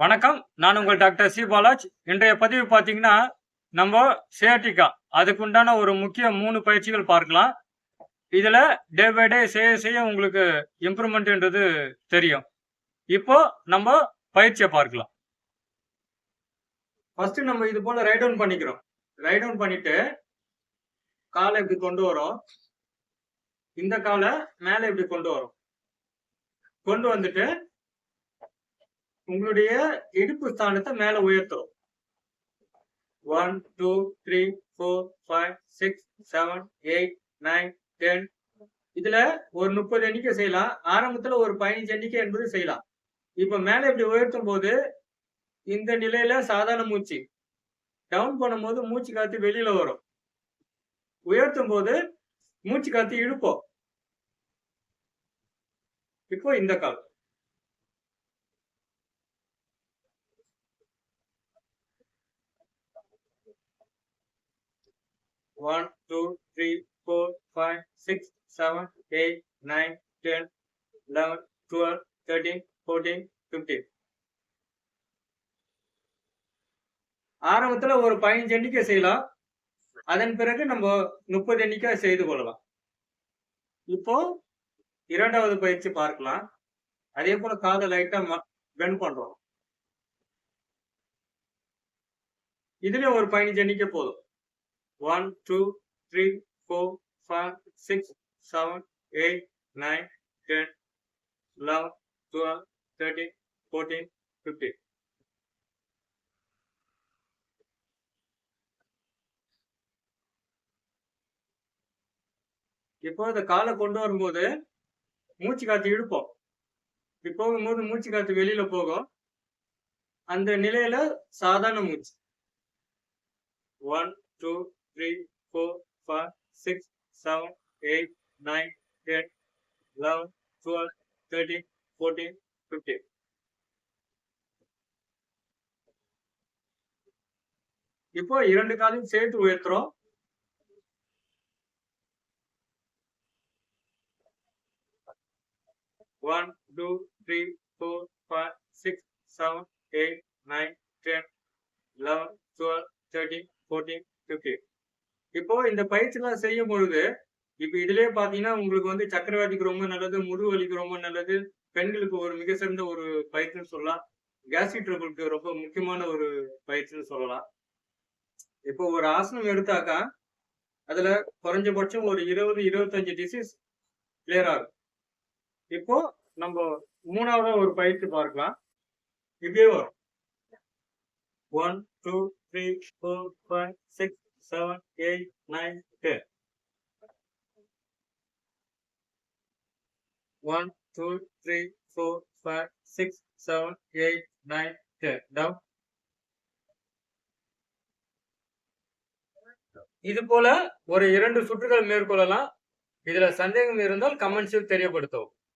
வணக்கம். நான் உங்கள் டாக்டர் சி. பாலாஜ். இன்றைய பதிவு பார்த்தீங்கன்னா நம்ம சேட்டிக்கா அதுக்கு உண்டான ஒரு முக்கிய மூணு பயிற்சிகள் பார்க்கலாம். இதில் டே பை டே செய்ய செய்ய உங்களுக்கு இம்ப்ரூவ்மெண்ட்ன்றது தெரியும். இப்போ நம்ம பயிற்சியை பார்க்கலாம். ஃபர்ஸ்ட் நம்ம இது போல ரைட் டவுன் பண்ணிக்கிறோம். ரைட் டவுன் பண்ணிட்டு காலை இப்படி கொண்டு வரோம். இந்த காலை மேலே இப்படி கொண்டு வரோம். கொண்டு வந்துட்டு உங்களுடைய இடுப்பு ஸ்தானத்தை மேல உயர்த்தும் one two three four five six seven eight nine ten இதுல ஒரு முப்பது எண்ணிக்கை செய்யலாம். ஆரம்பத்துல ஒரு பதினஞ்சு எண்ணிக்கை என்பது செய்யலாம். இப்ப மேல இப்படி உயர்த்தும் போது இந்த நிலையில சாதாரண மூச்சு. டவுன் பண்ணும்போது மூச்சு காத்து வெளியில வரும். உயர்த்தும் போது மூச்சு காத்து இழுப்போம். இப்போ இந்த கால். One two three four five six seven eight nine ten eleven twelve thirteen fourteen fifteen ஆரம்பத்துல ஒரு பதினஞ்சு எண்ணிக்கை செய்யலாம். அதன் பிறகு நம்ம முப்பது எண்ணிக்கை செய்து கொள்ளலாம். இப்போ இரண்டாவது பயிற்சி பார்க்கலாம். அதே போல காதை லைட்டா பெண்ட் பண்றோம். இதுல ஒரு பதினஞ்சு எண்ணிக்கை போதும். One two three four five six seven eight nine ten eleven twelve thirteen fourteen fifteen இப்போ அந்த காலை கொண்டு வரும்போது மூச்சு காற்று இழுப்போம். இப்படி போகும்போது மூச்சு காற்று வெளியில போகும். அந்த நிலையில சாதாரண மூச்சு. One two three four five six seven eight nine ten eleven twelve thirteen fourteen fifteen இப்போ இரண்டு காலையும் சேர்த்து உயர்த்துறோம் ஒன் டூ த்ரீ ஃபோர் இப்போ இந்த பயிற்சிலாம் செய்யும் பொழுது இப்போ இதுலயே பாத்தீங்கன்னா உங்களுக்கு வந்து சக்கரவாதிக்கு ரொம்ப நல்லது முதுகு வலிக்கு ரொம்ப நல்லது பெண்களுக்கு ஒரு மிக சிறந்த ஒரு பயிற்சின்னு சொல்லலாம். கேஸ்ட்ரிக் ட்ரபிளுக்கு ரொம்ப முக்கியமான ஒரு பயிற்சின்னு சொல்லலாம். இப்போ ஒரு ஆசனம் எடுத்தாக்கா அதுல குறைஞ்சபட்சம் ஒரு இருபது இருபத்தஞ்சு டிசீஸ் கிளியர் ஆகும். இப்போ நம்ம மூணாவதா ஒரு பயிற்சி பார்க்கலாம். இப்படியே வரும். One two three four five six seven eight nine ten one two three four five six seven eight nine ten down இது போல ஒரு இரண்டு சுற்றுகள் மேற்கொள்ளலாம். இதுல சந்தேகம் இருந்தால் கமெண்ட்ஸில் தெரியப்படுத்தவும்.